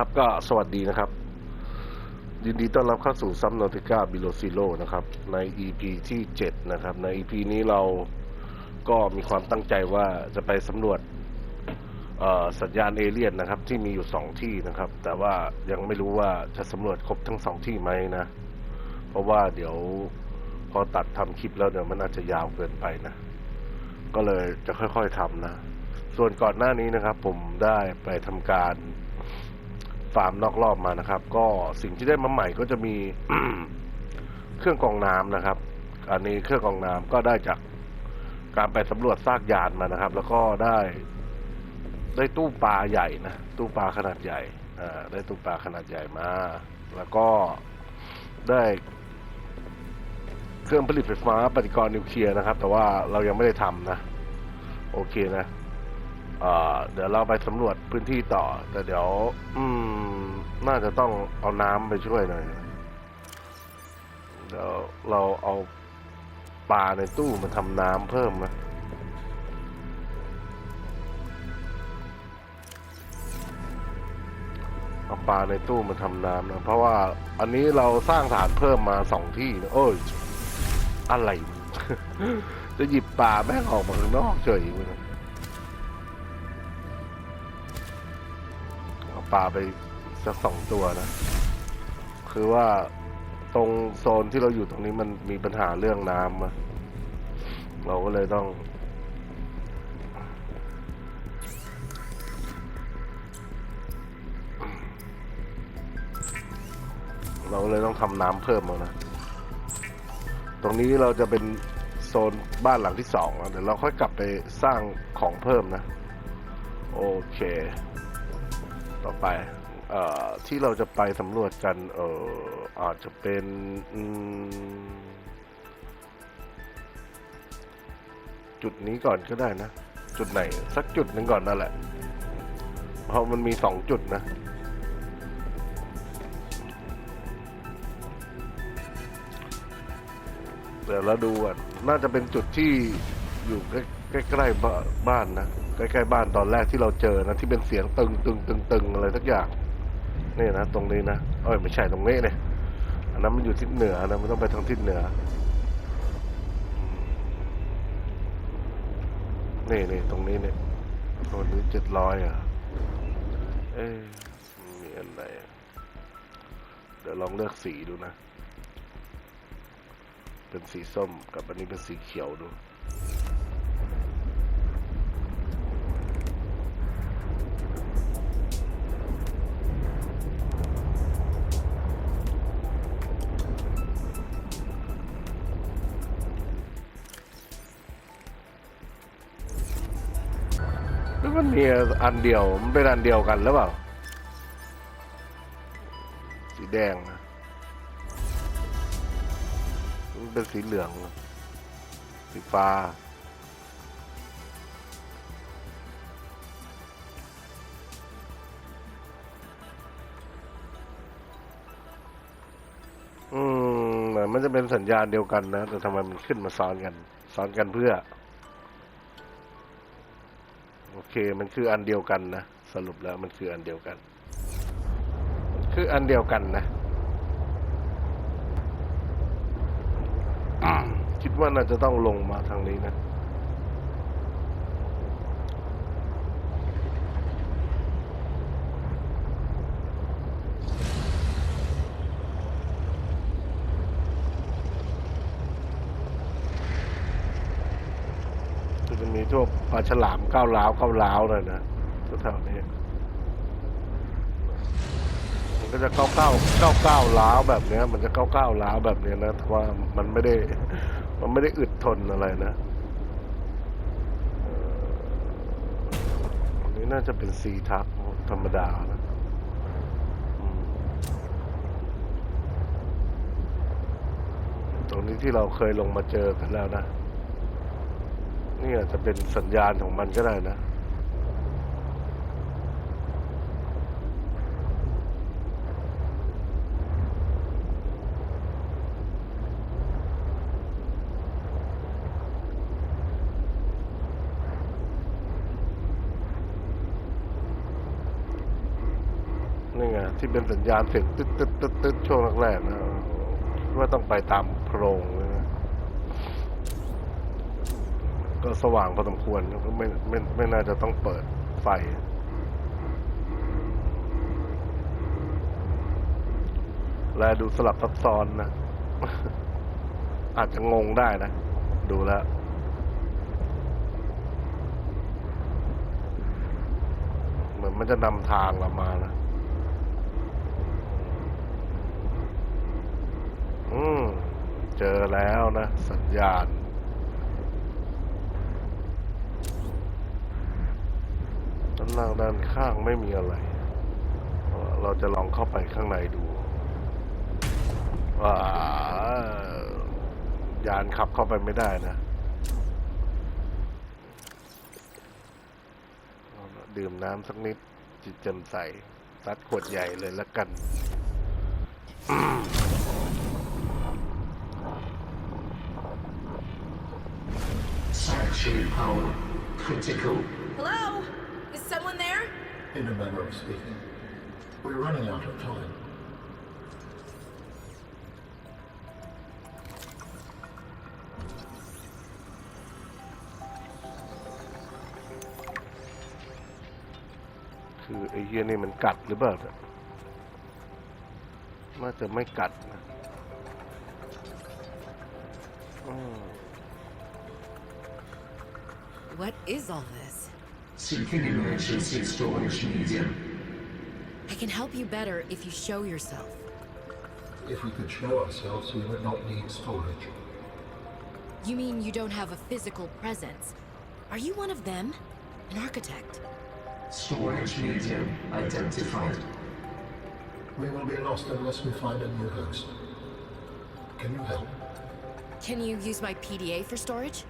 ครับก็สวัสดีนะครับ ยินดีต้อนรับเข้าสู่ซัมโนติก้าบิโลซิโลนะครับ ใน EP ที่ 7 นะครับ ใน EP นี้เราก็มีความตั้งใจว่าจะไปสำรวจสัญญาณเอเลี่ยนนะครับ ที่มีอยู่ 2 ที่นะครับ แต่ว่ายังไม่รู้ว่าจะสำรวจครบทั้ง 2 ที่ไหมนะ เพราะว่าเดี๋ยวพอตัดทำคลิปแล้วเดี๋ยวมันอาจจะยาวเกินไปนะ ก็เลยจะค่อยๆทำนะ ส่วนก่อนหน้านี้นะครับ ผมได้ไปทำการ ฟาร์มนอกรอบมานะครับ ก็สิ่งที่ได้มาใหม่ก็จะมีเครื่องกรองน้ำนะครับ อันนี้เครื่องกรองน้ำก็ได้จากการไปสำรวจซากยานมานะครับ แล้วก็ได้ได้ตู้ปลาใหญ่นะตู้ปลาขนาดใหญ่อ่าได้ตู้ปลาขนาดใหญ่มา แล้วก็ได้เครื่องผลิตไฟฟ้าปฏิกรณ์นิวเคลียร์นะครับ แต่ว่าเรายังไม่ได้ทำนะ โอเคนะ เอ่อเดี๋ยวเราไปสำรวจพื้นที่ต่อ แต่เดี๋ยว อืม น่าจะต้องเอาน้ำไปช่วยหน่อยนะเดี๋ยวเราเอาปลาในตู้มาทำน้ำเพิ่มนะเอาปลาในตู้มาทำน้ำนะ เพราะว่าอันนี้เราสร้างฐานเพิ่มมาสองที่นะโอ้ยอะไร จะหยิบปลาแม่งออกมาข้างนอกเฉยเลย ปลาไปสักสองตัวนะ คือว่าตรงโซนที่เราอยู่ตรงนี้มันมีปัญหาเรื่องน้ำอะเราก็เลยต้องเราเลยต้องทำน้ำเพิ่มเอานะ ตรงนี้เราจะเป็นโซนบ้านหลังที่สองอะเดี๋ยวเราค่อยกลับไปสร้างของเพิ่มนะ โอเค ต่อไปเอ่อที่เราจะไปสำรวจกันเอ่ออาจจะเป็นอืมจุดนี้ก่อนก็ได้นะ จุดไหน สักจุดหนึ่งก่อนนั่นแหละ เพราะมันมีสองจุดนะเดี๋ยวเราดูอะน่าจะเป็นจุดที่อยู่ใกล้ใกล้ๆบ้านนะ ใกล้ๆบ้านตอนแรกที่เราเจอนะที่เป็นเสียงตึงตึงตึงตึงอะไรสักอย่างนี่นะตรงนี้นะเอ้ยไม่ใช่ตรงนี้เนี่ยอันนั้นมันอยู่ทิศเหนือนะมันต้องไปทางทิศเหนือนี่นี่ตรงนี้เนี่ยตรงนี้เจ็ดร้อยอะเอ้ยมีอันไหนอะเดี๋ยวลองเลือกสีดูนะ เป็นสีส้มกับอันนี้เป็นสีเขียวดู แล้วมันมีอันเดียว มันเป็นอันเดียวกันหรือเปล่า สีแดงนะมันเป็นสีเหลือง สีฟ้า อืมเหมือนมันจะเป็นสัญญาณเดียวกันนะ แต่ทำไมมันขึ้นมาซ้อนกัน ซ้อนกันเพื่อโอ เคมันคืออันเดียวกันนะ สรุปแล้วมันคืออันเดียวกัน คืออันเดียวกันนะ คิดว่าน่าจะต้องลงมาทางนี้นะจะมีพวก ปลาฉลามก้าวล้าวก้าวล้าวเลยนะแถวๆนี้ มันก็จะก้าวก้าวก้าวก้าวล้าวแบบเนี้ย มันจะก้าวก้าวล้าวแบบเนี้ยนะแต่ว่ามันไม่ได้ มันไม่ได้อึดทนอะไรนะอันนี้น่าจะเป็นซีทักธรรมดานะตรงนี้ที่เราเคยลงมาเจอกันแล้วนะ นี่อาจจะเป็นสัญญาณของมันก็ได้นะนี่ไงที่เป็นสัญญาณเสียงตึ๊ดตึ๊ดตึ๊ดตึ๊ดช่วงแรกๆนะว่าต้องไปตามโพรงเลยนะ ก็สว่างพอสมควรก็ไม่ไม่ไม่น่าจะต้องเปิดไฟ และดูสลับซับซ้อนนะ อาจจะงงได้นะ ดูแล้วเหมือนมันจะนำทางเรามานะ อืม เจอแล้วนะ สัญญาณ ด้านล่างด้านข้างไม่มีอะไร เราจะลองเข้าไปข้างในดูว่ายานขับเข้าไปไม่ได้นะเอาละดื่มน้ำสักนิด จิตแจ่มใสซัดขวดใหญ่เลยละกัน Sanctuary power critical. Hello? Is someone there? In a manner of speaking. We're running out of time. คือไอ้เฮียนี่มันกัดหรือเปล่าเนี่ยน่าจะไม่กัดนะอืม What is all this? Seeking emergency storage medium. I can help you better if you show yourself. If we could show ourselves, we would not need storage. You mean you don't have a physical presence? Are you one of them? An architect? Storage medium identified. We will be lost unless we find a new host. Can you help? Can you use my PDA for storage?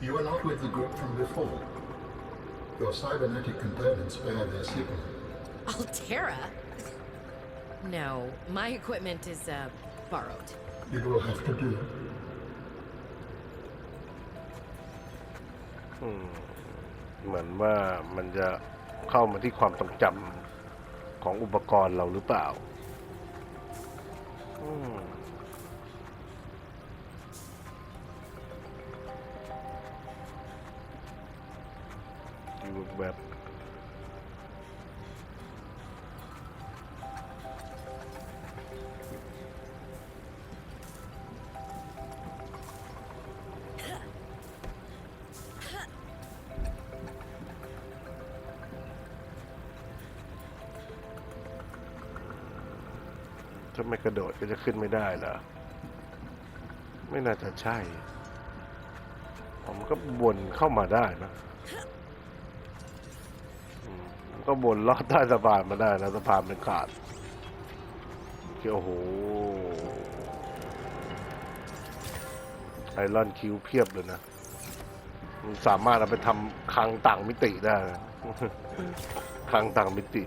You are not with the group from before. Your cybernetic components bear their signal. Altera? No, my equipment is, uh, borrowed. It will have to do. เหมือนว่ามันจะเข้ามาที่ความทรงจำของอุปกรณ์เราหรือเปล่า อืมาไม่กระโดดก็จะขึ้นไม่ได้เหรอ ไม่น่าจะใช่ ผมก็วนเข้ามาได้นะมผมก็วนลอดใต้สะพานมาได้นะสะพานเป็นขาดโอ้โหไอรอนคิวเพียบเลยนะ มันสามารถเอาไปทำคลังต่างมิติได้นะคลังต่างมิติ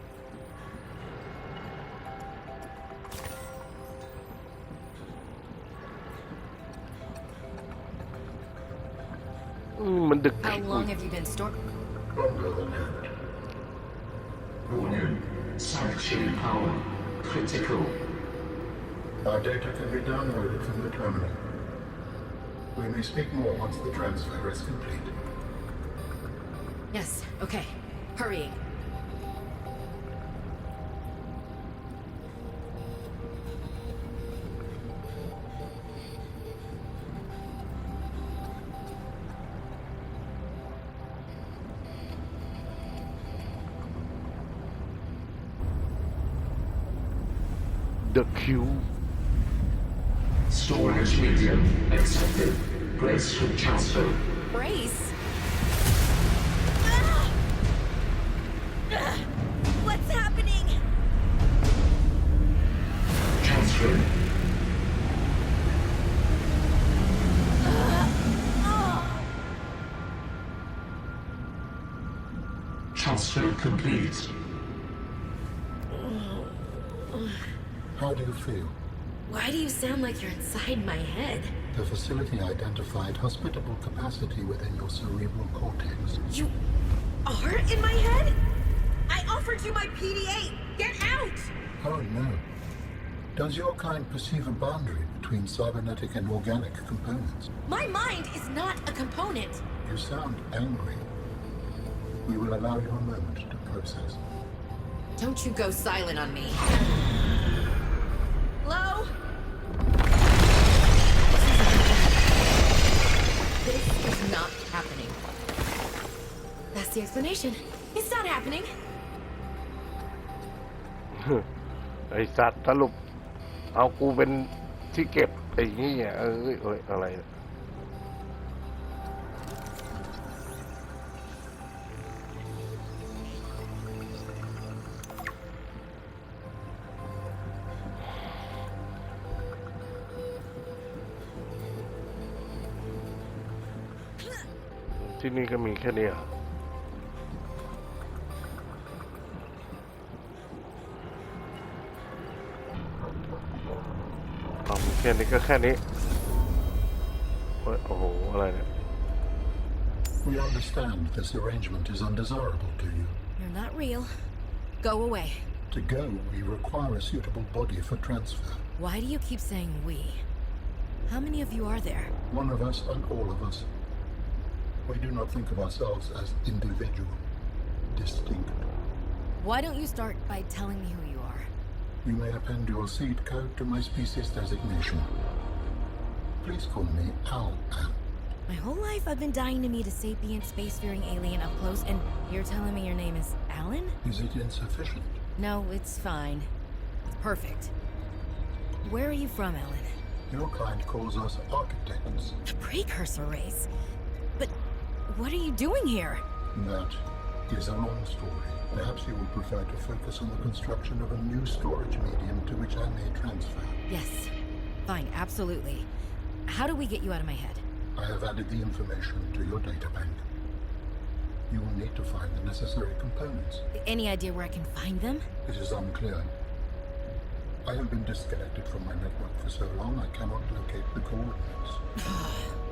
How long have you been stored? Longer than that. Warning. Sanctuary power critical. Our data can be downloaded from the terminal. We may speak more once the transfer is complete. Yes, okay. Hurry. The queue. Storage medium accepted. Brace for transfer. Brace? Do you sound like you're inside my head? The facility identified hospitable capacity within your cerebral cortex. You are in my head? I offered you my PD-8. Get out! Oh no. Does your kind perceive a boundary between cybernetic and organic components? My mind is not a component. You sound angry. We will allow you a moment to process. Don't you go silent on me. The explanation. It's not happening. ไอสัตว์สรุป เอากูเป็นที่เก็บไอ้นี่อะเออเอ้ยอะไรเนี่ย ที่นี่ก็มีแค่นี้เหรอ ค่นี้ก็แค่นี้โอ้ยโอ้โห อะไรเนี่ย We understand this arrangement is undesirable to you. You're not real. Go away. To go, we require a suitable body for transfer. Why do you keep saying we? How many of you are there? One of us and all of us. We do not think of ourselves as individual, distinct. Why don't you start by telling me who you are? are? You may append your seed code to my species designation. Please call me Al. My whole life I've been dying to meet a sapient spacefaring alien up close, and you're telling me your name is Alan? Is it insufficient? No, it's fine. It's perfect. Where are you from, Alan? Your kind calls us architects. The precursor race. But what are you doing here? That is a long story. Perhaps you would prefer to focus on the construction of a new storage medium to which I may transfer. Yes. Fine, absolutely. How do we get you out of my head? I have added the information to your data bank. You will need to find the necessary components. Any idea where I can find them? It is unclear. I have been disconnected from my network for so long I cannot locate the coordinates.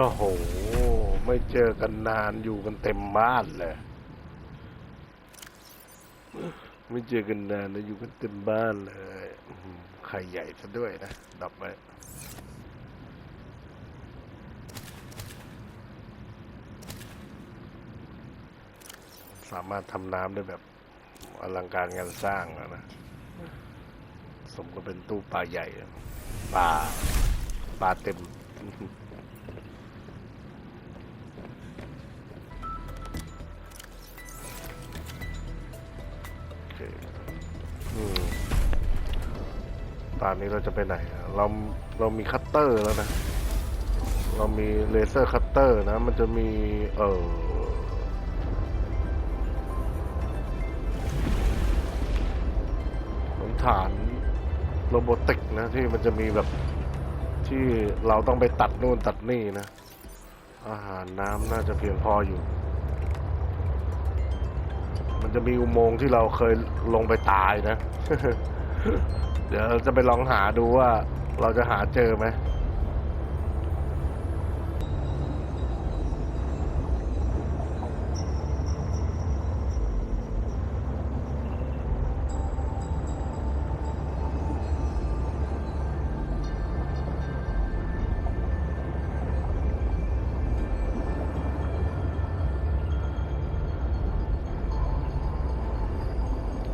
โอ้โห ไม่เจอกันนานอยู่กันเต็มบ้านเลย ไม่เจอกันนานแล้วอยู่กันเต็มบ้านเลยไข่ใหญ่ซะด้วยนะดับไว้สามารถทำน้ำได้แบบอลังการงานสร้างแล้วนะ สมก็เป็นตู้ปลาใหญ่ปลาปลาเต็ม ตอนนี้เราจะไปไหนอะเราเรามีคัตเตอร์แล้วนะ เรามีเลเซอร์คัตเตอร์นะ มันจะมี เออเหมือนฐานโรบอติกนะ ที่มันจะมีแบบที่เราต้องไปตัดนู่นตัดนี่นะ อาหารน้ำน่าจะเพียงพออยู่ มันจะมีอุโมงค์ที่เราเคยลงไปตายนะ เดี๋ยวจะไปลองหาดูว่าเราจะหาเจอไหม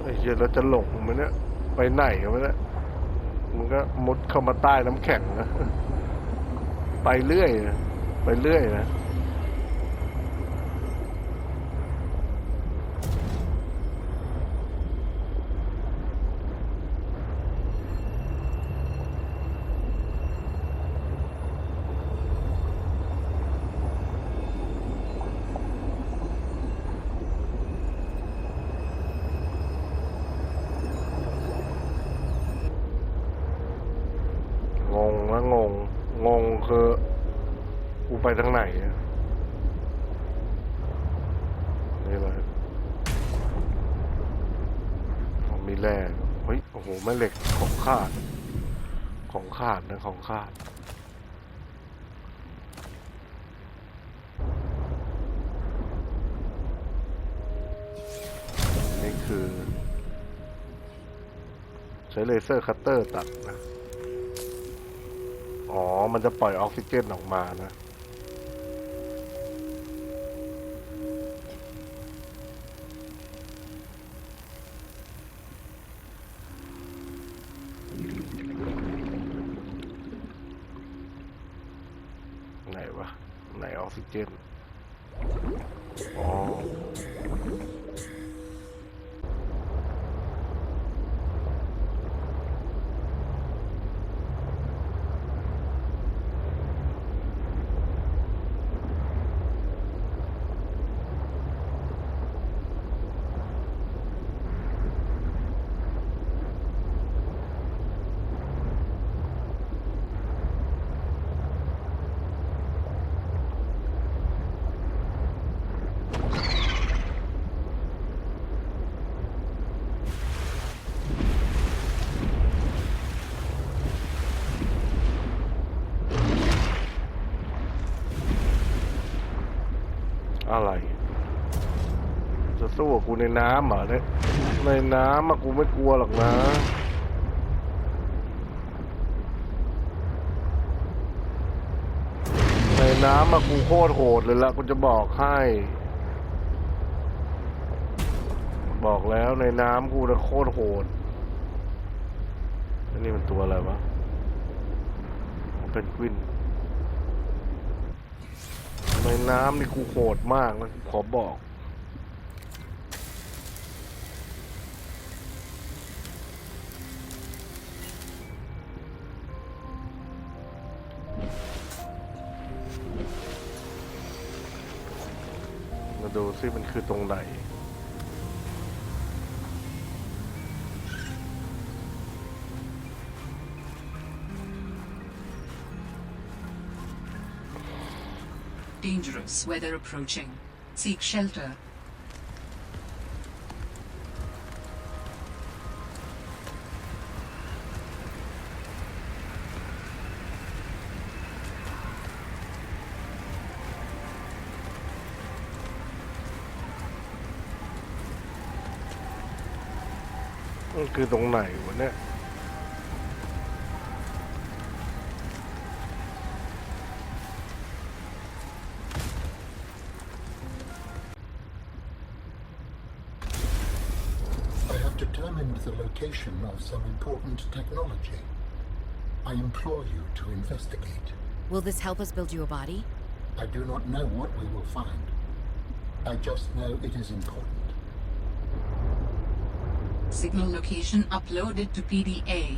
ไอ้เหี้ยวเราจะหลงไหมันเนี่ย ไปไหนกันวะเนี่ยมันก็มุดเข้ามาใต้น้ำแข็งนะ ไปเรื่อยนะไปเรื่อยนะ งงนะงง งงคือกู ไปทางไหนนี่เลยผมมีแร่เฮ้ย โอ้โห แม่เหล็กของขาด ของขาดนะ ของขาดนี่คือ ใช้เลเซอร์คัตเตอร์ตัดนะ อ๋อ มันจะปล่อยออกซิเจนออกมานะ อะไร จะสู้กับกูในน้ำเหรอเนี่ยในน้ำอะกูไม่กลัวหรอกนะในน้ำอะกูโคตรโหดเลยละกูจะบอกให้ บอกแล้วในน้ำกูนะโคตรโหดอันนี้มันตัวอะไรวะเป็นกวิน ในน้ำนี่กูโหดมากนะขอบอก มาดูซิมันคือตรงไหน Dangerous weather approaching. Seek shelter. มันคือตรงไหนวะเนี่ย I have determined the location of some important technology. I implore you to investigate. Will this help us build you a body? I do not know what we will find. I just know it is important. Signal location uploaded to PDA.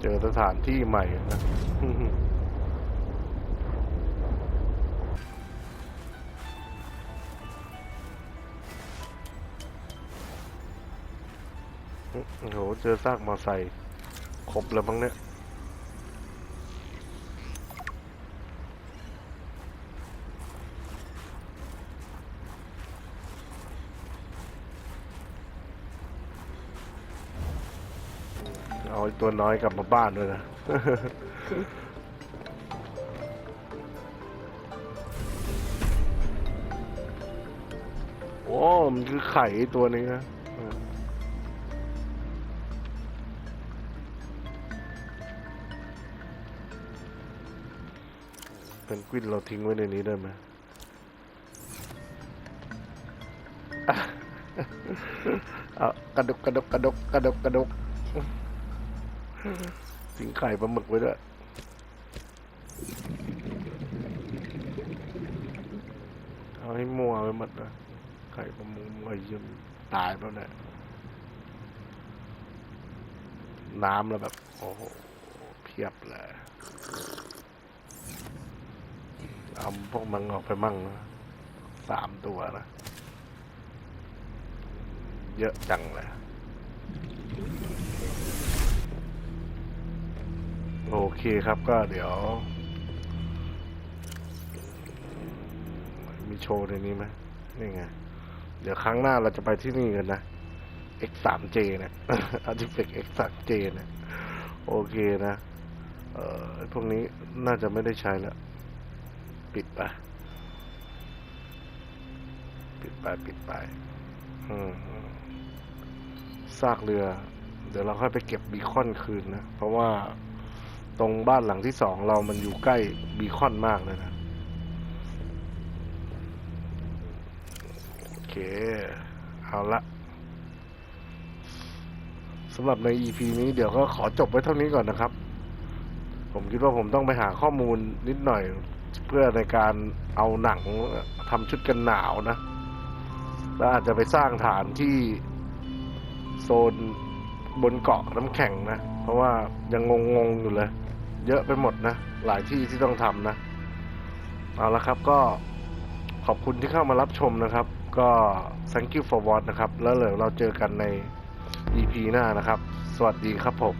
เจอสถานที่ใหม่นะ โอ้โห เจอซากมอไซค์ครบแล้วมั้งเนี่ยเอาตัวน้อยกลับมาบ้านด้วยนะ โอ้ มันคือไข่ตัวนี้นะ เออเป็นกวินเราทิ้งไว้ในนี้ได้ไหมเอากระดกกระดกกระดกกระดกกระดกทิ้งไข่ปลาหมึกไว้ด้วยเอาให้มัวไปหมดนะไข่ปลาหมึกไอ้ยี่มตายแล้วเนี่ยน้ำแล้วแบบ โอ้โห เพียบเลย เอาพวกมันออกไปมั่งนะสามตัวนะ เยอะจังเลยโอเคครับก็เดี๋ยว มีโชว์ในนี้ไหมนี่ไง เดี๋ยวครั้งหน้าเราจะไปที่นี่กันนะ X3J เนี่ย Artifact X3J เนี่ยโอเคนะ เอ่อ พวกนี้น่าจะไม่ได้ใช้แล้ว ปิดไป ปิดไป ปิดไป อืมซากเรือ เดี๋ยวเราค่อยไปเก็บบีคอนคืนนะ เพราะว่าตรงบ้านหลังที่สองเรามันอยู่ใกล้บีคอนมากเลยนะ โอเค เอาละสำหรับใน EP นี้เดี๋ยวก็ขอจบไว้เท่านี้ก่อนนะครับ ผมคิดว่าผมต้องไปหาข้อมูลนิดหน่อย เพื่อในการเอาหนังทำชุดกันหนาวนะแล้วอาจจะไปสร้างฐานที่โซนบนเกาะน้ำแข็งนะ เพราะว่ายังงงๆอยู่เลย เยอะไปหมดนะ หลายที่ที่ต้องทำนะ เอาละครับก็ขอบคุณที่เข้ามารับชมนะครับ ก็ thank you for watch นะครับ แล้วเดี๋ยวเราเจอกันใน EP หน้านะครับ สวัสดีครับผม